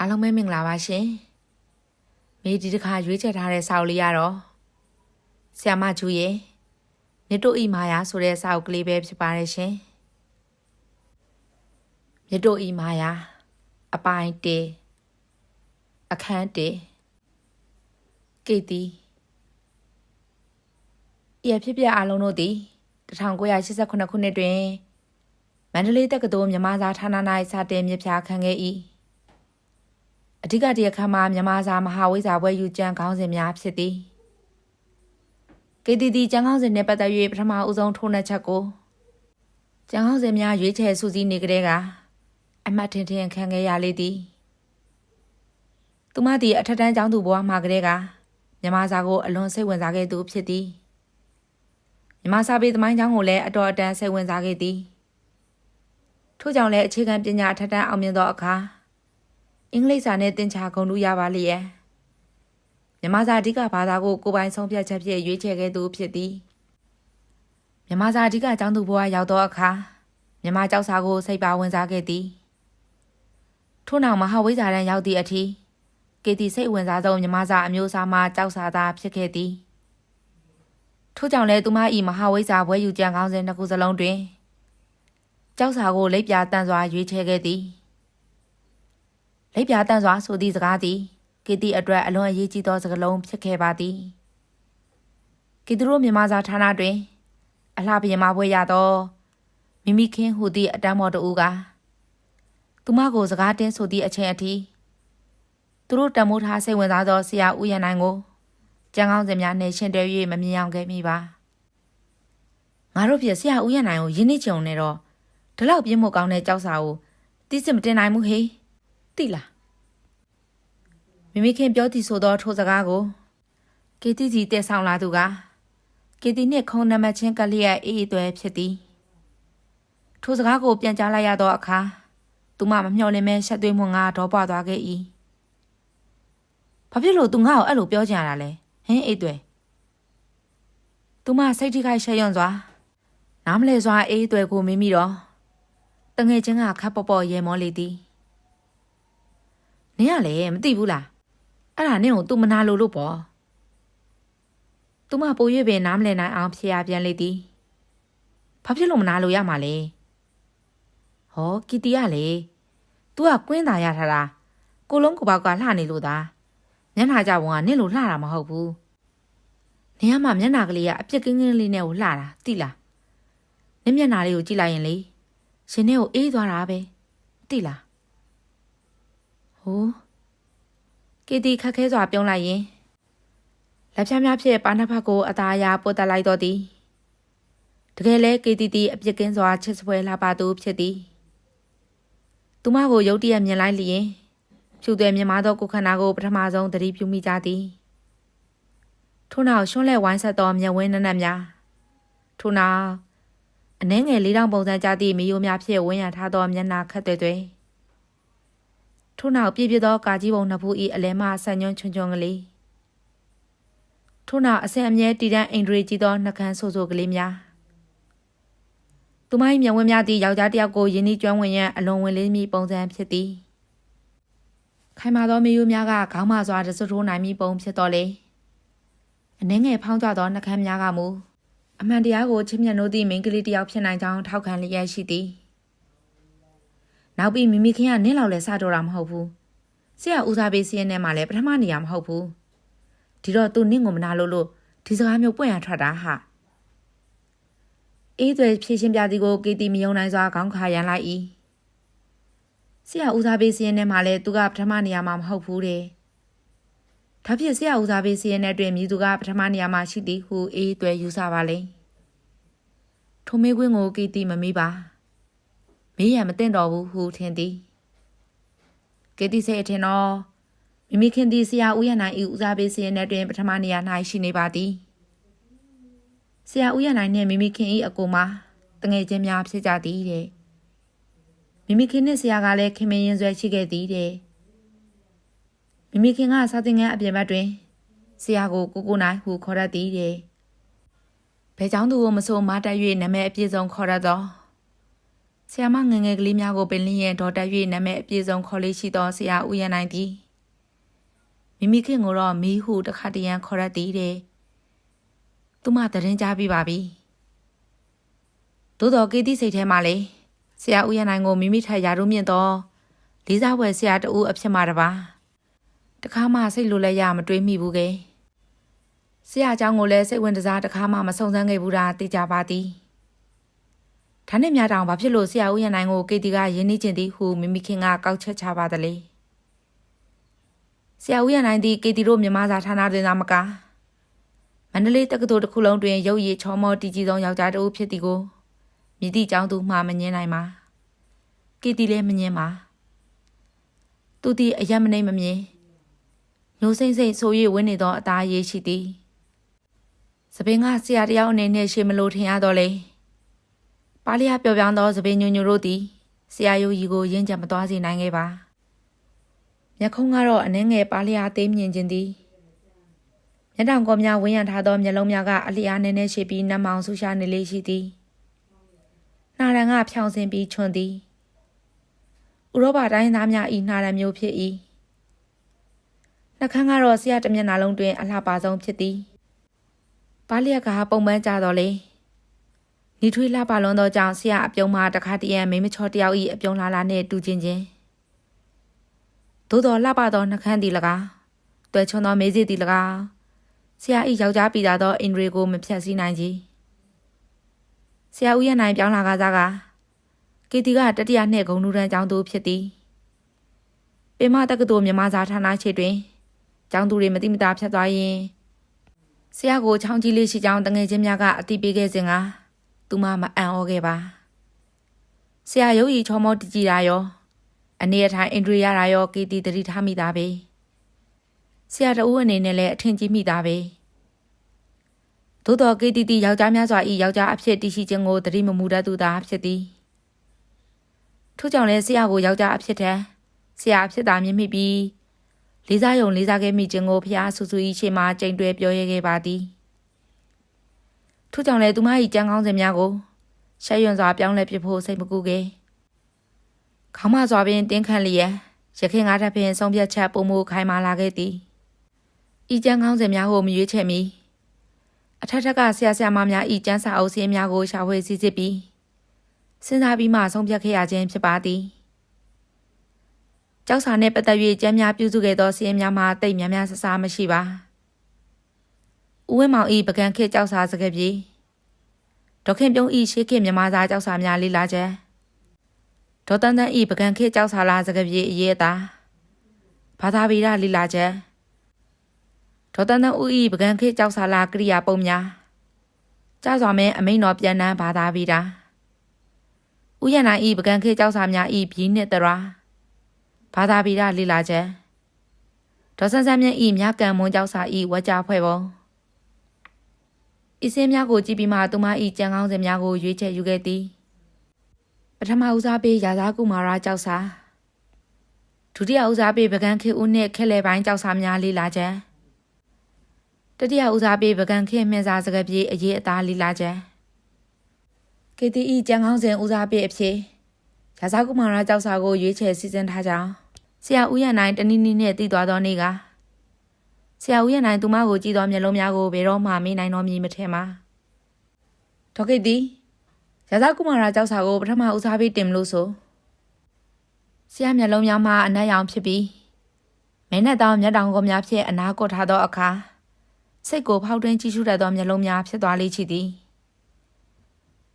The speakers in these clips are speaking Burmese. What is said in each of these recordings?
အားလုံးပဲမင်္ဂလာပါရှင်မေဒီတစ်ခါရွေးချယ်ထားတဲ့စာအုပ်လေးရတော့ဆ iam မကျူရဲ့မြတ်တို့ဤမာယာဆိုတဲ့စာအုပ်ကလေးပဲဖြစ်ပါတယ်ရှင်မြတ်တို့ဤမာယာအပိုင်းတေအခန်းတေကေတီရဖြစ်ပြအားလုံးတို့သည်1989ခုနှစ်တွင်မန္တလေးတက္ကသိုလ်မြမစာဌာန၌စာတင်မြပြခံခဲ့၏ အဓိကတရားခမ်းမှာမြမစာမဟာဝိဇ္ဇာဘွဲယူကျမ်းခေါင်းစဉ်များဖြစ်သည်ကေတီတီကျမ်းခေါင်းစဉ်နှင့်ပတ်သက်၍ပထမဦးဆုံးထိုးနှက်ချက်ကိုကျမ်းခေါင်းစဉ်များရွေးချယ်စူးစီးနေကြတဲ့ကအမှတ်ထင်ထင်ခံခဲ့ရလေသည်သူမသည်အထက်တန်းကျောင်းသူဘဝမှာကတည်းကမြမစာကိုအလွန်စိတ်ဝင်စားခဲ့သူဖြစ်သည်မြမစာပေသမိုင်းကျောင်းကိုလည်းအတော်အတန်စိတ်ဝင်စားခဲ့သည်ထို့ကြောင့်လည်းအခြေခံပညာအထက်တန်းအောင်မြင်သောအခါ အင်္ဂလိပ်စာနဲ့သင်ချာဂုဏ်ထူးရပါလျက်မြန်မာစာအဓိကဘာသာကိုကိုယ်ပိုင်ဆုံးဖြတ်ချက်ဖြင့်ရွေးချယ်ခဲ့သူဖြစ်သည်မြန်မာစာအဓိကကျောင်းသူဘဝရောက်သောအခါမြန်မာကျောက်စာကိုစိတ်ပါဝင်စားခဲ့သည်ထို့နောက်မဟာဝိဇ္ဇာတန်းရောက်သည့်အထိကေတီစိတ်ဝင်စားဆုံးမြန်မာစာအမျိုးအစားမှကျောက်စာသားဖြစ်ခဲ့သည်ထို့ကြောင့်လည်းသူမ၏မဟာဝိဇ္ဇာဘွဲယူကြံကောင်းစဉ်တစ်ခုစလုံးတွင်ကျောက်စာကိုလက်ပြတန်စွာရွေးချယ်ခဲ့သည် လက်ပြတန်စွာဆိုသည့်စကားသည်ကေတီအတွက်အလွန်အရေးကြီးသောစကားလုံးဖြစ်ခဲ့ပါသည်ကေတီတို့မြန်မာစာဌာနတွင် အလှပြင်မပွဲရသောမိမိခင်းဟူသည့်အတန်းမော်တူကသူမကိုစကားတင်းဆိုသည့်အချိန်အထိသူတို့တမိုးထားစိတ်ဝင်စားသောဆရာဦးရနိုင်ကိုကြံကောင်းစင်များနဲ့ရှင်တွဲ၍မမြင်အောင်ခဲ့မိပါငါတို့ပြဆရာဦးရနိုင်ကိုယင်းနှိချုံနေတော့ဒီလောက်ပြင်းမို့ကောင်းတဲ့ကြောက်စာကိုတိစစ်မတင်နိုင်ဘူးဟေး တိလားမိမိခင်ပြောသည်ဆိုသောထိုစကားကိုကေတီစီတက်ဆောင်လာသူကကေတီနှင့်ခုံနံပါတ်ချင်းကလျက်အေးအေးသွဲဖြစ်သည်ထိုစကားကိုပြန်ကြားလိုက်ရသောအခါသူမမမျှော်လင့်မဲရှက်သွေးမှုငါဒေါပွားသွားခဲ့၏ဘာဖြစ်လို့သူငါ့ကိုအဲ့လိုပြောကြတာလဲဟင်းအေးသွဲသူမစိတ်ထိခိုက်ရှက်ရွံ့စွာနားမလဲစွာအေးသွဲကိုမိမိတော့တငယ်ချင်းကခပ်ပေါ်ပေါ်ရေမောလေသည် နင်ကလည်းမသိဘူးလားအဲ့ဒါနင့်ကိုသူမနာလို့လို့ပေါ့သူမပို၍ပင်နားမလည်နိုင်အောင်ဖြေရပြန်လေသည်ဘာဖြစ်လို့မနာလို့ရမှာလဲဟောကီတီကလေ तू ကကွင်းသာရထားတာကိုလုံးကိုပေါက်ကလှနေလို့သာမျက်နှာကြပုံကနင့်လိုလှတာမဟုတ်ဘူးနင်ကမှမျက်နှာကလေးကအပြစ်ကင်းကင်းလေးနဲ့ကိုလှတာသိလားနင့်မျက်နှာလေးကိုကြည့်လိုက်ရင်လေရှင်နဲ့ကိုအေးသွားတာပဲသိလား ဟိုးကီတီခက်ခဲစွာပြုံးလိုက်ရင်လက်ဖြားများဖြင့်ပါနှစ်ဖက်ကိုအသားအရာပို့တက်လိုက်တော့သည်တကယ်လဲကီတီတီအပြစ်ကင်းစွာချစ်စွဲလာပါသူဖြစ်သည်သူမကိုရုတ်တရက်မြင်လိုက်လျင်ဖြူသွဲမြင်မသောကိုခန္ဓာကိုပထမဆုံးသတိပြုမိကြသည်ထို့နောက်ရှွန်းလဲဝိုင်းဆက်သောမျက်ဝင်းနက်နက်များထို့နောက်အနှဲငယ်လေးတောင်ပုံစံကြသည့်မီယိုများဖြင့်ဝန်းရံထားသောမျက်နှာခက်သွဲသွဲ ထို့နောက်ပြည့်ပြည့်သောကာကြီးပုံနှစ်ဖူး၏အလဲမှဆန်ညွန့်ချွန်ချွန်ကလေးထို့နောက်အဆင်အမြဲတည်တံ့အိန္ဒြေကြီးသောနှကန်းဆိုးဆိုးကလေးများသူမ၏မျက်ဝန်းများသည်ယောက်ျားတစ်ယောက်ကိုယင်းဤကျွမ်းဝင်ရန်အလွန်ဝင်လေးမိပုံစံဖြစ်သည်ခိုင်မာသောမီယိုများကခေါင်းမစွာတစွထိုးနိုင်မိပုံဖြစ်တော်လေအနှဲငယ်ဖောင်းကြသောနှကန်းများကမူအမှန်တရားကိုချစ်မြတ်နိုးသည့်မိန်းကလေးတစ်ယောက်ဖြစ်နိုင်ကြောင်းထောက်ခံလျက်ရှိသည် နောက်ပြီးမိမိခင်ကနင်းလောက်လဲစတော့တာမဟုတ်ဘူးဆရာဦးစားပေးစီးရင်ထဲမှာလည်းပထမနေရာမဟုတ်ဘူးဒီတော့သူနင့်ကိုမနာလို့လို့ဒီစကားမျိုးပွင့်ရထွက်တာဟာအေးသွဲဖြည့်ရှင်းပြသည်ကိုကေတီမယုံနိုင်စွာခေါင်းခါရန်လိုက်၏ဆရာဦးစားပေးစီးရင်ထဲမှာလည်းသူကပထမနေရာမှာမဟုတ်ဘူးတဲ့ဒါဖြစ်ဆရာဦးစားပေးစီးရင်ထဲတွင်မြည်သူကပထမနေရာမှာရှိသည်ဟုအေးသွဲယူဆပါလေထိုမေးခွင်းကိုကေတီမမေးပါ မေးရမသိတော့ဘူးဟုထင်သည်ကေတီစိတ်အထင်တော့မိမိခင်သည်ဆရာဦးရနိုင်၏ဦးစားပေးစီရင်တဲ့တွင်ပထမနေရာ၌ရှိနေပါသည်ဆရာဦးရနိုင်နှင့်မိမိခင်၏အကိုမှာတငယ်ချင်းများဖြစ်ကြသည်တဲ့မိမိခင်နှင့်ဆရာကလည်းခင်မင်းရင်ဆွဲရှိခဲ့သည်တဲ့မိမိခင်ကစာသင်ခန်းအပြင်ဘက်တွင်ဆရာကိုကိုကိုနိုင်ဟုခေါ်ရသည်တဲ့ဘဲเจ้าသူကိုမဆိုးမတက်၍နာမည်အပြည့်စုံခေါ်ရသော ဆရာမငယ်ငယ်ကလေးများကိုပင်လင်းရဲ့ဒေါ်တက်၍နာမည်အပြည့်စုံခေါ်လေးရှိသောဆရာဦးရနိုင်သည်မိမိခင်ကိုတော့မီးဟုတခါတရံခေါ်ရသည်တဲ့သူမတရင်ကြားပြပါပြီသို့တော်ကေတိစိတ်ထဲမှာလေဆရာဦးရနိုင်ကိုမိမိထက်ရာတို့မြင့်သောလေးစားဝယ်ဆရာတူအဖြစ်မှာတပါတခါမှစိတ်လိုလဲရမတွေးမိဘူးကဲဆရာเจ้าကိုလည်းစိတ်ဝင်စားတခါမှမဆုံစမ်းခဲ့ဘူးတာသိကြပါသည်။ ဒါနဲ့များတောင်ဘာဖြစ်လို့ဆရာဦးရနိုင်ကိုကေတီကရင်းနှီးကျင်သည်ဟုမိမိခင်ကကောက်ချက်ချပါသလဲ။ဆရာဦးရနိုင်သည်ကေတီတို့မြမစာဌာနတွင်သာမကမန္တလေးတက္ကသိုလ်တစ်ခုလုံးတွင်ရုပ်ရည်ချောမောတည်ကြည်သောယောက်ျားတစ်ဦးဖြစ်သည်ကိုမြည်သည့်ကျောင်းသူမှမငင်းနိုင်ပါ။ကေတီလည်းမငင်းပါ။သူသည်အယက်မနှိမ့်မမြင်ညိုစိမ့်စိမ့်ဆို၍ဝင်းနေသောအသားရည်ရှိသည်။စပင်းကဆရာတယောက်အနေနဲ့ရှေမလို့ထင်ရတော့လေ။ ပါလျာပျော်ပြောင်းသောစပင်းညိုညိုတို့သည်ဆရာယုကြီးကိုရင်းကြံမသွားစေနိုင်ခဲ့ပါ။မျက်ခုံးကတော့အနှဲငယ်ပါလျာသေးမြင်ခြင်းသည်မျက်တောင်ကောများဝင်းရံထားသောမျက်လုံးများကအလျားနည်းနည်းရှိပြီးနှမောင်ဆူရှာနေလေးရှိသည်။နှာရံကဖြောင်စင်ပြီးချွန်သည်။ဥရောပတိုင်းသားများဤနှာရံမျိုးဖြစ်၏။နှခမ်းကတော့ဆရာတစ်မျက်နှာလုံးတွင်အလှပါဆုံးဖြစ်သည်။ပါလျက်ကပုံပန်းကြတော့လေ။ နီထွေးလှပလွန်သောကြောင့်ဆရာအပြုံးမှာတခါတည်းရန်မိမချောတယောက်ဤအပြုံးလာလာနှင့်တူချင်းချင်း။သို့တော်လှပသောနှခမ်းသည်၎င်းတွယ်ချွန်သောမေးစီသည်၎င်းဆရာဤယောက်ျားပိတာသောအင်ဒရီကိုမဖြတ်စည်းနိုင်ကြီးဆရာဦးရနိုင်ပြောင်းလာကားစားကကေတီကတတိယနှစ်ဂုံနူရန်ကျောင်းသူဖြစ်သည်ပင်မတက္ကသိုလ်မြန်မာစာဌာနခြေတွင်ကျောင်းသူတွေမတိမတာဖြတ်သွားရင်ဆရာကိုချောင်းကြီးလေးရှိကြောင်းတငယ်ချင်းများကအတိပေးခဲ့စဉ်က သူမမအံ့ဩခဲ့ပါဆရာရုပ်ရည်ချောမောတကြည်တာရောအနေအထိုင်အင်ဒရီရတာရောကေတီတတိထားမိတာပဲဆရာတဦးအနေနဲ့လည်းအထင်ကြီးမိတာပဲသို့တော်ကေတီတီယောက်ျားများစွာဤယောက်ျားအဖြစ်တည်ရှိခြင်းကိုတတိမမူတတ်သူသာဖြစ်သည်ထို့ကြောင့်လည်းဆရာကိုယောက်ျားအဖြစ်တည်းဆရာအဖြစ်သာမြင်မိပြီးလေးစားယုံလေးစားခဲ့မိခြင်းကိုဖျားဆူဆူဤရှေ့မှာကြိမ်တွဲပြောရခဲ့ပါသည် ထို့ကြောင့်လည်းသူမ၏ကြမ်းကောင်းစဉ်များကိုရှက်ရွံ့စွာပြောင်းလဲပစ်ဖို့စိတ်မကူခဲ့ခေါင်းမစွာပင်တင်းခန့်လျက်ရခင်ကားထပ်ပင်ဆုံးဖြတ်ချက်ပုံမှုခိုင်မာလာခဲ့သည်ဤကျန်းကောင်းစဉ်များကိုမရွေးချယ်မီအထက်ထက်ကဆရာဆရာမများဤကျန်းစာအုပ်စည်းများကိုရှာဖွေစစ်စစ်ပြီးစဉ်းစားပြီးမှဆုံးဖြတ်ခဲ့ရခြင်းဖြစ်ပါသည်ကျောက်စာနှင့်ပတ်သက်၍ကျမ်းများပြုစုခဲ့သောစည်းများမှာတိတ်များများဆဆာမရှိပါ ဦးဝင်းမောင်ဤပကံခေကျောက်စာစကားပြေဒေါခင်ပြုံးဤရှေးခေမြမစာကျောက်စာများလေးလာချက်ဒေါ်တန်းတန်းဤပကံခေကျောက်စာလာစကားပြေအရေးအသာဘာသာဗီဒလေးလာချက်ဒေါ်တန်းတန်းဦးဤပကံခေကျောက်စာလာကရိယာပုံများကြစွာမင်းအမိန်တော်ပြန်နှန်းဘာသာဗီဒဥယျာဏဤပကံခေကျောက်စာများဤဘီနှင့်တရာဘာသာဗီဒလေးလာချက်ဒေါ်ဆန်းဆန်းမြင့်ဤမြကံမွန်ကျောက်စာဤဝကြဖွဲ့ပုံ ဤစင်းများကိုကြည့်ပြီးမှသူမဤကြံကောင်းစင်များကိုရွေးချယ်ယူခဲ့သည်ပထမဦးစားပေးရာသာကုမာရကျောက်စာဒုတိယဦးစားပေးပကံခေဦးနှင့်ခဲလေပိုင်းကျောက်စာများလေးလာချက်တတိယဦးစားပေးပကံခေမြင့်စာစကပြေအရေးအသားလေးလာချက်ကေတီအီကြံကောင်းစဉ်ဦးစားပေးအဖြစ်ရာဇကုမာရကျောက်စာကိုရွေးချယ်စီစဉ်ထားကြောင်းဆရာဦးရနိုင်တနည်းနည်းနဲ့တည်သွားသောနေ့က ဆရာဦးရနိုင်သူမကိုကြည့်သောမျက်လုံးများကိုဘယ်တော့မှမေးနိုင်တော့မည်မထင်ပါဒေါက်ကိတီရာဇကုမာရကျောက်စာကိုပထမဦးစားပေးတင်မလို့ဆိုဆရာမျက်လုံးများမှာအနက်ရောင်ဖြစ်ပြီးမဲနဲ့တောင်မျက်တောင်ကိုများဖြင့်အနာကွတ်ထားသောအခါစိတ်ကိုဖောက်တွင်းကြည့်ရှုတတ်သောမျက်လုံးများဖြစ်သွားလေချီသည်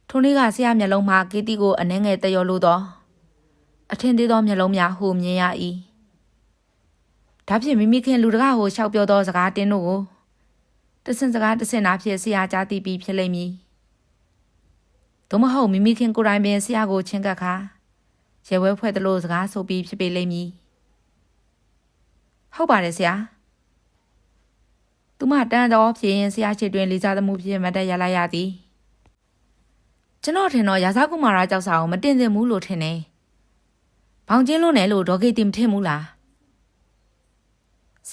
ထိုနေ့ကဆရာမျက်လုံးမှာကေတီကိုအနှဲငယ်တရောလို့သောအထင်သေးသောမျက်လုံးများဟိုမြင်ရ၏ ဒါဖြင့်မိမိခင်လူတကားကိုရှောက်ပြောသောစကားတင်းတို့ကိုတဆင်စကားတဆင်နာဖြင့်ဆရာကြားသိပြီးဖြစ်လိမ့်မည်သို့မဟုတ်မိမိခင်ကိုယ်တိုင်ပင်ဆရာကိုချင်းကပ်ခါရဲဝဲဖွဲ့သလိုစကားဆိုပြီးဖြစ်ပေလိမ့်မည်ဟုတ်ပါတယ်ဆရာသူမတန်တော်ဖြင့်ဆရာချစ်တွင်လေးစားသမှုဖြင့်မတက်ရလိုက်ရသည်ကျွန်တော်ထင်တော့ရာဇကုမာရကြောက်စာကိုမတင်သင့်ဘူးလို့ထင်တယ်။ဘောင်ကျင်းလို့နယ်လို့ဒေါ်ကေတီမထင်ဘူးလား။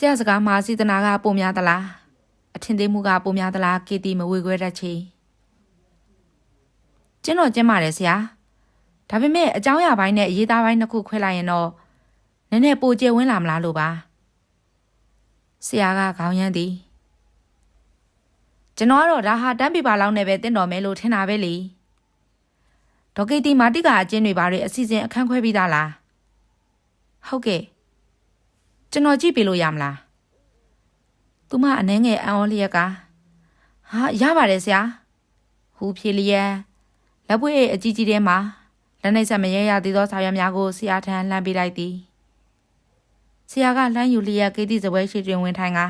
ဆရာစကားမှာစေတနာကပုံများသလား။အထင်သေးမှုကပုံများသလားကေတီမဝေခွဲတတ်ချေ။ကျင်းတော့ကျင်းပါတယ်ဆရာဒါပေမဲ့အကြောင်းအရာပိုင်းနဲ့အရေးသားပိုင်းနှစ်ခုခွဲလိုက်ရင်တော့နည်းနည်းပိုကျယ်ဝန်းလာမလားလို့ပါဆရာကခေါင်းရမ်းသည်ကျွန်တော်ကတော့ဒါဟာတန်းပြပါလောက်နဲ့ပဲတင့်တော်မယ်လို့ထင်တာပဲလေဒေါက်ကိတီမာတိကအကျင်းတွေဘာတွေအစီအစဉ်အခန်းခွဲပြီးသားလားဟုတ်ကဲ့ ကျွန်တော်ကြည့်ပြလို့ရမလားသူမအနှဲငယ်အံ့ဩလျက်ကဟာရပါတယ်ဆရာဟူဖြေလျက်လက်ပွေးအကြီးကြီးထဲမှာလက်နှိပ်ဆက်မရဲရသေးသောစာရွက်များကိုဆရာထံလှမ်းပေးလိုက်သည်ဆရာကလှမ်းယူလျက်ကေတီစပွဲရှိတွင်ဝင်ထိုင်က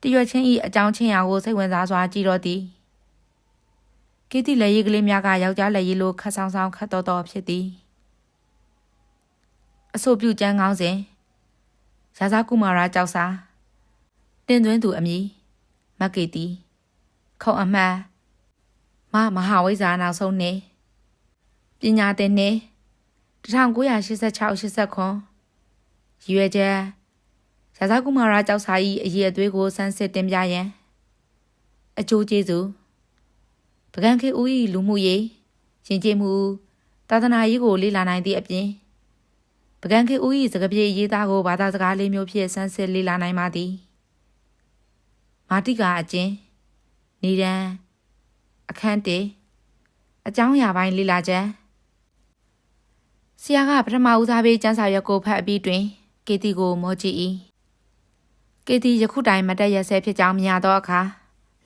တရွက်ချင်းဤအကြောင်းချင်းရာကိုစိတ်ဝင်စားစွာကြည့်တော့သည်ကေတီလက်ရည်ကလေးများကယောက်ျားလက်ရည်လိုခတ်ဆောင်ဆောင်ခတ်တော်တော်ဖြစ်သည်အဆိုပြုကျန်းကောင်းစဉ် ရာဇာကုမာရာကြောက်စာတင်သွင်းသူအမည်မက်ကေတီခုံအမှတ်မမဟာဝိဇ္ဇာနောက်ဆုံးနေပညာသင်နေ1986-89ရွယ်ချက်ရာဇာကုမာရာကြောက်စာ၏အရေးအသွေးကိုစမ်းစစ်တင်ပြရန်အကျိုးကျေးဇူးပကံခေဦး၏လူမှုရေးရှင်ကျေးမှုသာသနာရေးကိုလေ့လာနိုင်သည့်အပြင် ပကံခေဦး၏စကားပြေရေးသားကိုဘာသာစကားလေးမျိုးဖြင့်စမ်းစစ်လေ့လာနိုင်ပါသည်မာတိကာအကျဉ်နေရန်အခန်းတေအကြောင်းအရာပိုင်းလေ့လာချက်ဆရာကပထမဦးစားပေးကျန်းစာရွက်ကိုဖတ်အပြီးတွင်ကေတီကိုမောကြည့်၏ကေတီယခုတိုင်မတက်ရဆဲဖြစ်ကြောင်းမြင်ရသောအခါ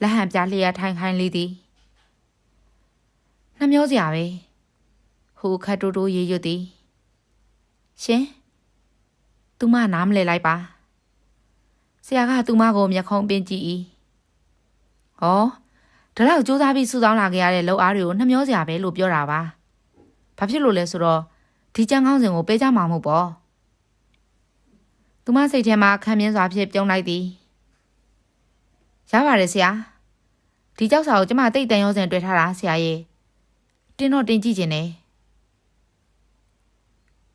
လက်ဟန်ပြလျက်ထိုင်ခိုင်းလေသည်နှမျောစရာပဲဟိုခတ်တိုးတိုးရေရွတ်သည် ရှင်သူမနားမလဲလိုက်ပါဆရာကသူမကိုမျက်ခုံးပင်းကြည့်၏ဩဒါတော့စူးစမ်းပြီးစူဆောင်းလာခဲ့ရတဲ့လောက်အားတွေကိုနှမျောစရာပဲလို့ပြောတာပါဘာဖြစ်လို့လဲဆိုတော့ဒီကြံကောင်းစဉ်ကိုပေးကြမှာမဟုတ်ပေါ့သူမစိတ်ထဲမှာခံမြင်စွာဖြင့်ပြုံးလိုက်သည်ရပါတယ်ဆရာဒီကြောက်စာကိုကျမတိတ်တန်ရောစင်တွေ့ထားတာဆရာရဲ့တင်းတော့တင်ကြည့်ခြင်းနဲ့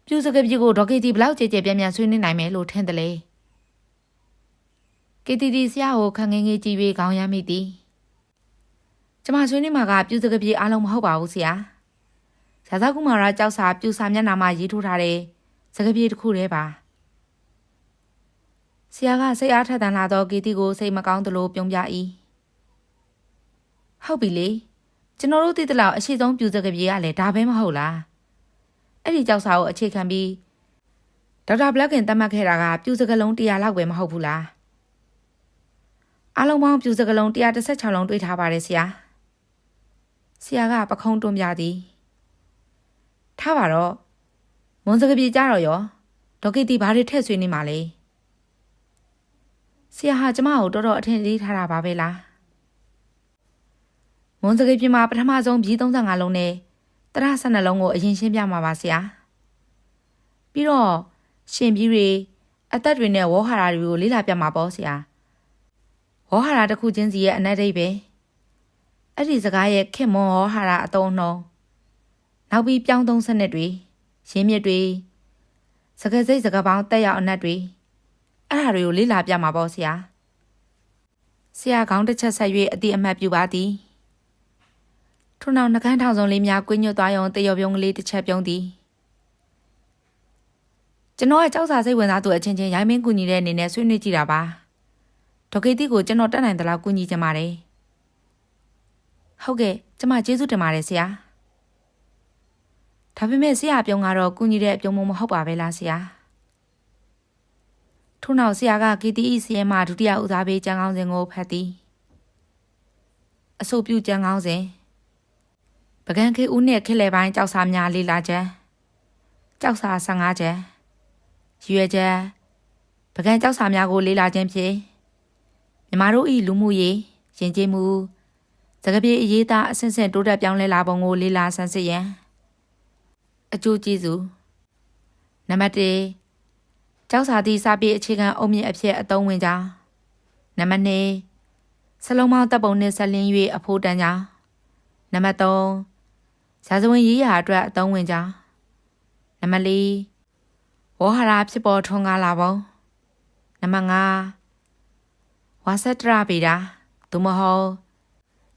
ပြူစကပြေကိုဒေါက်ကေတီဘလောက်ကြဲကြဲပြန့်ပြန့်ဆွေးနွေးနိုင်မယ်လို့ထင်တယ်လေကေတီတီဆရာကိုခငငယ်ကြည့်ပြီးခေါင်းရမ်းမိသည်ကျမဆွေးနွေးမှာကပြူစကပြေအားလုံးမဟုတ်ပါဘူးဆရာဇာဇကုမာရကြောက်စာပြူစာမျက်နှာမှာရေးထိုးထားတဲ့စကပြေတစ်ခုတည်းပါဆရာကစိတ်အားထက်သန်လာသောကေတီကိုစိတ်မကောင်းသလိုပြုံးပြ၏ဟုတ်ပြီလေကျွန်တော်တို့သိသလောက်အရှိဆုံးပြူစကပြေကလည်းဒါပဲမဟုတ်လား အဲ့ဒီကြောက်စာကိုအခြေခံပြီးဒေါက်တာဘလက်ကင်သတ်မှတ်ခဲ့တာကပြူစကလုံး100လောက်ပဲမဟုတ်ဘူးလားအားလုံးပေါင်းပြူစကလုံး116လုံးတွေးထားပါတယ်ဆရာဆရာကပခုံးတွန်းပြသည်ထားပါတော့မွန်စကပြေကြတော့ရောဒေါက်ကိတီဘာတွေထည့်ဆွေးနေမှာလဲဆရာဟာကျမကိုတော်တော်အထင်ကြီးထားတာပါပဲလားမွန်စကိတ်ပြမှာပထမဆုံးဘီ35လုံးနဲ့ တရ12လုံးကိုအရင်ရှင်းပြမှာပါဆရာပြီးတော့ရှင်ပြီးတွေအသက်တွေနဲ့ဝေါ်ဟာရာတွေကိုလေ့လာပြမှာပေါ့ဆရာဝေါ်ဟာရာတစ်ခုချင်းစီရဲ့အနက်ဒိတ်ပဲအဲ့ဒီစကားရဲ့ခင်မွန်ဝေါ်ဟာရာအတုံးနှုံးနောက်ပြီးပြောင်းသုံးစနစ်တွေရင်းမြစ်တွေစကားစိတ်စကားပေါင်းတက်ရောက်အနက်တွေအဲ့ဒါတွေကိုလေ့လာပြမှာပေါ့ဆရာဆရာကောင်းတစ်ချက်ဆက်၍အတိအမှတ်ပြုပါသည် ထို့နောက်နှကန်းထောင်စုံလေးများကွင်းညွတ်သွားရုံတရော်ပြုံးကလေးတစ်ချက်ပြုံးသည်ကျွန်တော်ကကြောက်စာစိတ်ဝင်စားသူအချင်းချင်းရိုင်းမင်းကူညီတဲ့အနေနဲ့ဆွေးနွေးကြည့်တာပါဒေါက်ကေတီကိုကျွန်တော်တက်နိုင်သလောက်ကူညီချင်ပါတယ်ဟုတ်ကဲ့ကျမကျေးဇူးတင်ပါတယ်ဆရာဒါပေမဲ့ဆရာပြုံးကတော့ကူညီတဲ့အပြုံးမမဟုတ်ပါပဲလားဆရာထို့နောက်ဆရာက KTE စီရဲမှဒုတိယဦးစားပေးကျန်းကောင်းစဉ်ကိုဖတ်သည်အဆိုပြုကျန်းကောင်းစဉ် ပကံခေဦးနှင့်ခက်လေပိုင်းကြောက်စာများလေးလာချက်ကြောက်စာ15ချက်ရွယ်ချက်ပကံကြောက်စာများကိုလေးလာခြင်းဖြင့်မြမတို့ဤလူမှုရေးယဉ်ကျေးမှုစကားပြေအရေးသားအဆင့်ဆင့်တိုးတက်ပြောင်းလဲလာပုံကိုလေးလာဆန်းစစ်ရန်အကျိုးကျေးဇူးနံပါတ်1ကျောက်စာသည့်စာပေအခြေခံအုံမြင့်အဖြစ်အသုံးဝင်ကြောင်းနံပါတ်2စလုံးမောင်းတပ်ပုံနှင့်ဆက်လင်း၍အဖိုးတန်းကြောင်းနံပါတ်3 ဇာစဝင်ရေးရာအတွက်အသုံးဝင်ကြောင်းနံပါတ်4ဝေါ်ဟာရာဖြစ်ပေါ်ထွန်းကားလာပုံနံပါတ်5ဝါဆက်တရပေတာသို့မဟုတ်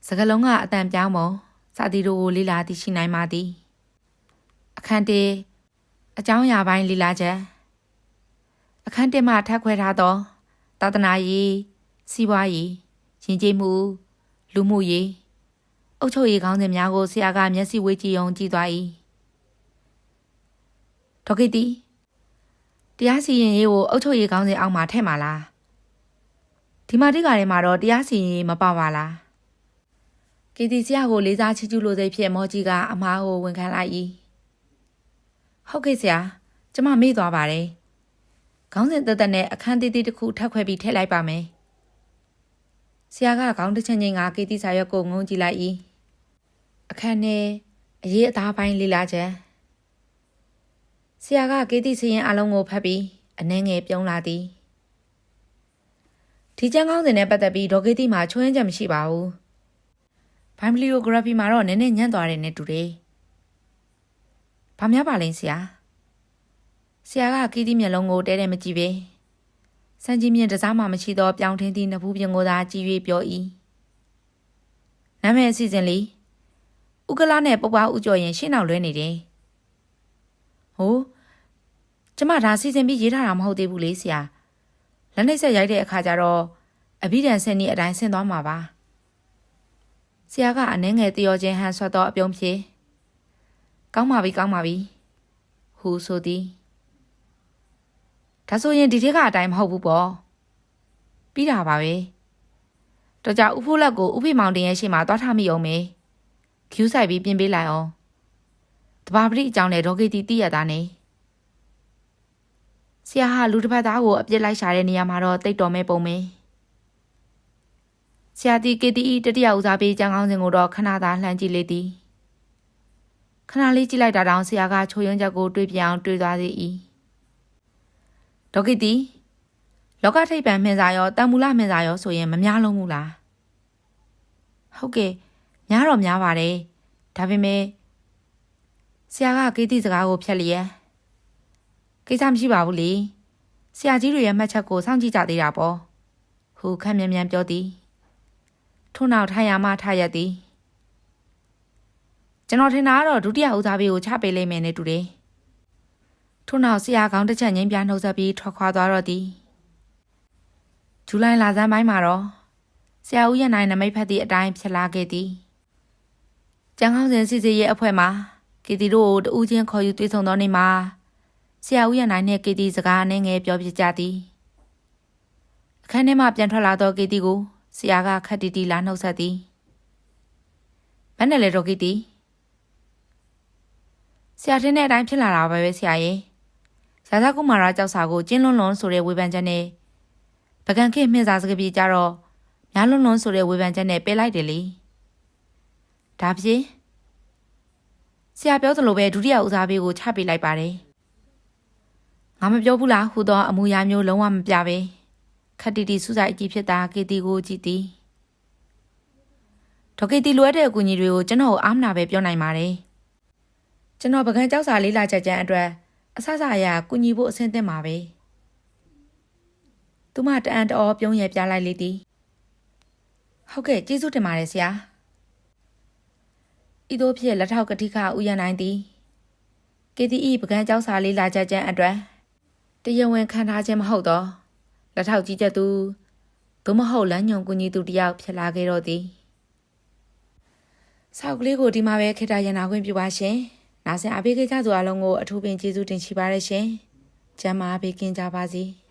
စကလုံးကအတန်ပြောင်းပုံစသည်တို့ကိုလေ့လာသိရှိနိုင်ပါသည်အခန်းတေအကြောင်းအရာပိုင်းလီလာချက်အခန်းတေမှထပ်ခွဲထားသောသာသနာရေးစီးပွားရေးယဉ်ကျေးမှုလူမှုရေး အုပ်ချုပ်ရေးကောင်းစဉ်များကိုဆရာကမျက်စိဝေးကြည့်အောင်ကြည့်သွား၏ဒေါက်ကိတီတရားစီရင်ရေးကိုအုပ်ချုပ်ရေးကောင်းစဉ်အောက်မှာထည့်မှာလားဒီမှာတိကထဲမှာတော့တရားစီရင်ရေးမပါပါလားကီတီဆရာကိုလေးစားချီးကျူးလိုစိတ်ဖြင့်မော်ကြီးကအမားကိုဝန်ခံလိုက်၏ဟုတ်ကဲ့ဆရာကျမမေ့သွားပါတယ်ခေါင်းစဉ်တက်တက်နဲ့အခန်းသေးသေးတစ်ခုထပ်ခွဲပြီးထည့်လိုက်ပါမယ် ဆရာကခေါင်းတစ်ချက်ချင်းကကီတီစာရွက်ကိုငုံကြည့်လိုက်၏အခန်းနဲ့အရေးအသားပိုင်းလေးလာချက်ဆရာကကီတီစရင်အလုံးကိုဖတ်ပြီးအနှဲငယ်ပြုံးလာသည်ဒီချမ်းကောင်းစဉ်နဲ့ပတ်သက်ပြီးဒေါ်ကေတီမှာချွင်းချက်မရှိပါဘူးဘိုင်ဘလီယိုဂရာဖီမှာတော့နည်းနည်းညံ့သွားတယ်နဲ့တူတယ်။ဘာများပါလဲဆရာ။ဆရာကကီးတီမျက်လုံးကိုတဲတဲမကြည့်ပဲ။ စံကြီးမြင့်တစားမှမရှိတော့ပြောင်းထင်းသည့်နဖူးပြင်ကိုသာကြည့်၍ပြော၏။နာမည်အစီအစဉ်လေးဥကလာနဲ့ပပဦးကျော်ရင်ရှင်းအောင်လွဲနေတယ်။ဟိုးကျမဒါစီစဉ်ပြီးရေးထားတာမဟုတ်သေးဘူးလေဆရာ။လက်နှိပ်ဆက်ရိုက်တဲ့အခါကျတော့အဘိဓမ္မာဆင်းနည်းအတိုင်းဆင်းသွားမှာပါ။ဆရာကအနှဲငယ်တယောချင်းဟန်ဆွတ်သောအပြုံးဖြေကောင်းပါပြီကောင်းပါပြီဟူဆိုသည် ဒါဆိုရင်ဒီထက်ကအတိုင်းမဟုတ်ဘူးပေါ့ပြီးတာပါပဲတော့ကြဥဖိုးလက်ကိုဥဖိမောင်တင်ရဲ့ရှေ့မှာသွားထားမိအောင်မေကျူးဆိုင်ပြီးပြင်ပေးလိုက်အောင်တဘာပတိအကြောင်းနဲ့ဒေါ်ဂီတီတိရတာနေဆရာဟာလူတစ်ပတ်သားကိုအပြစ်လိုက်ရှာတဲ့နေရာမှာတော့တိတ်တော်မဲပုံမဲဆရာတီကေတီတတိယဦးစားပေးကြံကောင်းစဉ်ကိုတော့ခဏသာလှမ်းကြည့်လေသည်ခဏလေးကြည့်လိုက်တာတောင်ဆရာကချိုယွန်းချက်ကိုတွေးပြအောင်တွေးသွားသေး၏ ဒေါကိတီလောကထိပ်ပံမှင်စာရောတန်မူလမှင်စာရောဆိုရင်မများလုံးဘူးလားဟုတ်ကဲ့များတော့များပါတယ်ဒါပေမဲ့ဆရာကကေးတိစကားကိုဖြတ်လျက်ကိစ္စမရှိပါဘူးလေဆရာကြီးတွေရဲ့မှတ်ချက်ကိုစောင့်ကြည့်ကြသေးတာပေါ့ဟူခန့်မြန်မြန်ပြောသည်ထို့နောက်ထိုင်ရမှထရက်သည်ကျွန်တော်ထင်တာကတော့ဒုတိယဦးစားပေးကိုချပေးလိမ့်မယ်နဲ့တူတယ် ထို့နောက်ဆရာကောင်းတစ်ချက်ငိမ့်ပြနှုတ်ဆက်ပြီးထွက်ခွာသွားတော့သည်ဇူလိုင်လဆန်းပိုင်းမှာတော့ဆရာဦးရနိုင်နမိတ်ဖက်သည့်အတိုင်းဖြစ်လာခဲ့သည်ကျန်းကောင်းစဉ်စီစီရဲ့အဖွဲ့မှာကီတီတို့ကိုတူးချင်းခေါ်ယူတွေ့ဆုံသောနေ့မှာဆရာဦးရနိုင်နှင့်ကီတီစကားနဲ့ငယ်ပြောပြကြသည်အခန်းထဲမှပြန်ထွက်လာသောကီတီကိုဆရာကခက်တီတီလာနှုတ်ဆက်သည်ဘယ်နဲ့လဲတော့ကီတီဆရာထင်းတဲ့အတိုင်းဖြစ်လာတာပဲပဲဆရာရဲ့ ဇာဇကုမာရကြောက်စာကိုကျင်းလွန်းလွန်းဆိုတဲ့ဝေဖန်ချက်နဲ့ပကံခေမြင့်စာစကားပြေကြတော့များလွန်းလွန်းဆိုတဲ့ဝေဖန်ချက်နဲ့ပေးလိုက်တယ်လေဒါဖြစ်ဆရာပြောသလိုပဲဒုတိယဦးစားပေးကိုချပေးလိုက်ပါတယ်ငါမပြောဘူးလားဟူသောအမူအရာမျိုးလုံးဝမပြပဲခက်တီတီစူးစိုက်အကြည့်ဖြစ်တာကေတီကိုကြည့်သည်ဒေါကေတီလိုအပ်တဲ့အကူအညီတွေကိုကျွန်တော်အားမနာပဲပြောနိုင်ပါတယ်ကျွန်တော်ပကံကြောက်စာလေးလာချက်ချမ်းအတွက် အဆဆအရာကုညီဖို့အဆင်သင့်ပါပဲသူမတအံ့တော်ပြုံးရပြလိုက်လေသည်ဟုတ်ကဲ့ကျေးဇူးတင်ပါတယ်ဆရာဤသို့ဖြင့်လက်ထောက်ကတိကဥယျာဉ်နိုင်သည် KTE ပကံကြောက်စာလေးလာချက်ချမ်းအတွက်တရားဝင်ခံထားခြင်းမဟုတ်တော့လက်ထောက်ကြီးချက်သူသို့မဟုတ်လမ်းညုံကူညီသူတယောက်ဖြစ်လာခဲ့တော့သည်ဆောက်ကလေးကိုဒီမှာပဲခေတ္တရနာခွင့်ပြုပါရှင် နာဆင်အားပေးခဲ့ကြသူအလုံးကိုအထူးပင်ကျေးဇူးတင်ရှိပါရရှင်။ကျမ်းမာပေးကင်းကြပါစေ။